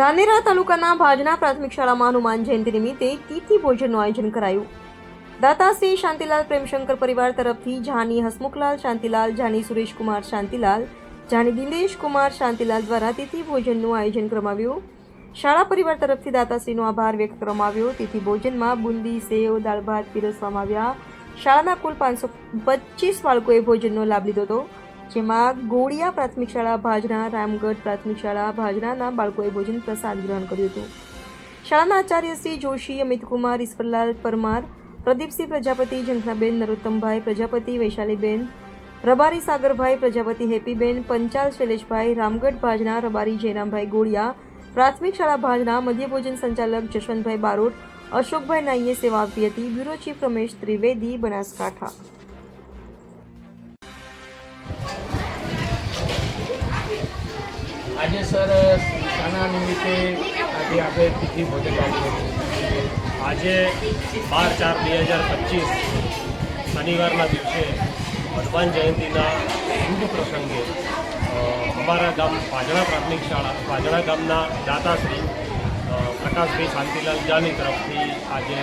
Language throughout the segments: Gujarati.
ધાનેરા તાલુકાના ભાજના પ્રાથમિક શાળામાં હનુમાન જયંતિ નિમિત્તે તિથિ ભોજનનું આયોજન કરાયું. દાતાશ્રી શાંતિલાલ પ્રેમશંકર પરિવાર તરફથી જાની હસમુખલાલ શાંતિલાલ, જાની સુરેશકુમાર શાંતિલાલ, જાની દિનેશ કુમાર શાંતિલાલ દ્વારા તિથિ ભોજનનું આયોજન કરવામાં આવ્યું શાળા પરિવાર તરફથી દાતાશ્રીનો આભાર વ્યક્ત કરવામાં આવ્યો. તિથિ ભોજનમાં બુંદી, સેવ, દાળ ભાત પીરસવામાં આવ્યા. શાળાના કુલ પાંચસો પચીસ બાળકોએ ભોજનનો લાભ લીધો હતો. જેમાં ગોળિયા પ્રાથમિક શાળા ભાજના, રામગઢ પ્રાથમિક શાળા ભાજરાના બાળકોએ ભોજન પ્રસાદ ગ્રહણ કર્યું હતું. શાળાના આચાર્ય શ્રી જોશી અમિતકુમાર ઈશ્વરલાલ પરમાર, પ્રદીપસિંહ પ્રજાપતિ, ઝંખનાબેન, નરોત્તમભાઈ પ્રજાપતિ, વૈશાલીબેન, રબારી સાગરભાઈ પ્રજાપતિ, હેપીબેન, પંચાલ શૈલેષભાઈ, રામગઢ ભાજના રબારી જયરામભાઈ ગોળિયા, પ્રાથમિક શાળા ભાજના મધ્યભોજન સંચાલક જશવંતભાઈ બારોટ, અશોકભાઈ નાઈએ સેવા આપી હતી, બ્યુરો ચીફ રમેશ ત્રિવેદી, બનાસકાંઠા. આજે સર શાના નિમિત્તે આજે આપણે તિથિ ભોજન આજે બાર ચાર બે હજાર પચીસ શનિવારના દિવસે હનુમાન જયંતિના શુભ પ્રસંગે અમારા ગામ પાજણા પ્રાથમિક શાળા પાજણા ગામના દાતાશ્રી પ્રકાશભાઈ શાંતિલાલ જાની તરફથી આજે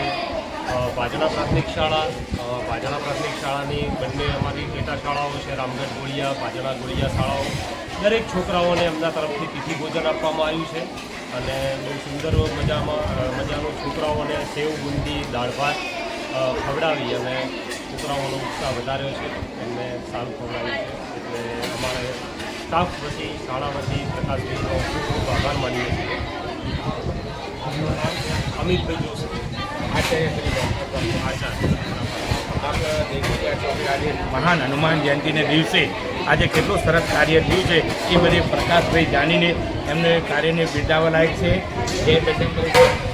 અ, પાજણા પ્રાથમિક શાળા અ, પાજણા પ્રાથમિક શાળાની બંને અમારી પેટા શાળાઓ છે રામગઢ ગોળિયા પાજણા ગોળિયા શાળાઓ દરેક છોકરાઓને એમના તરફથી તિથિ ભોજન આપવામાં આવ્યું છે. અને બહુ સુંદર મજામાં મજાનો છોકરાઓને સેવ બુંદી દાળ ભાત ખવડાવી અને છોકરાઓનો ઉત્સાહ વધાર્યો છે. એમને સારું ખવડાવ્યું છે. એટલે અમારે સ્ટાફ વતી શાળા વતી પ્રકાશભાઈનો ખૂબ ખૂબ આભાર માનીએ છીએ. અમિતભાઈ જોશી. આચાર્ય આચાર્ય. મહાન હનુમાન જયંતિને દિવસે આજે કેટલું સરસ કાર્ય થયું છે એ બધી પ્રકાશભાઈ જાણીને એમને કાર્યને બિરદાવવા લાયક છે બલી.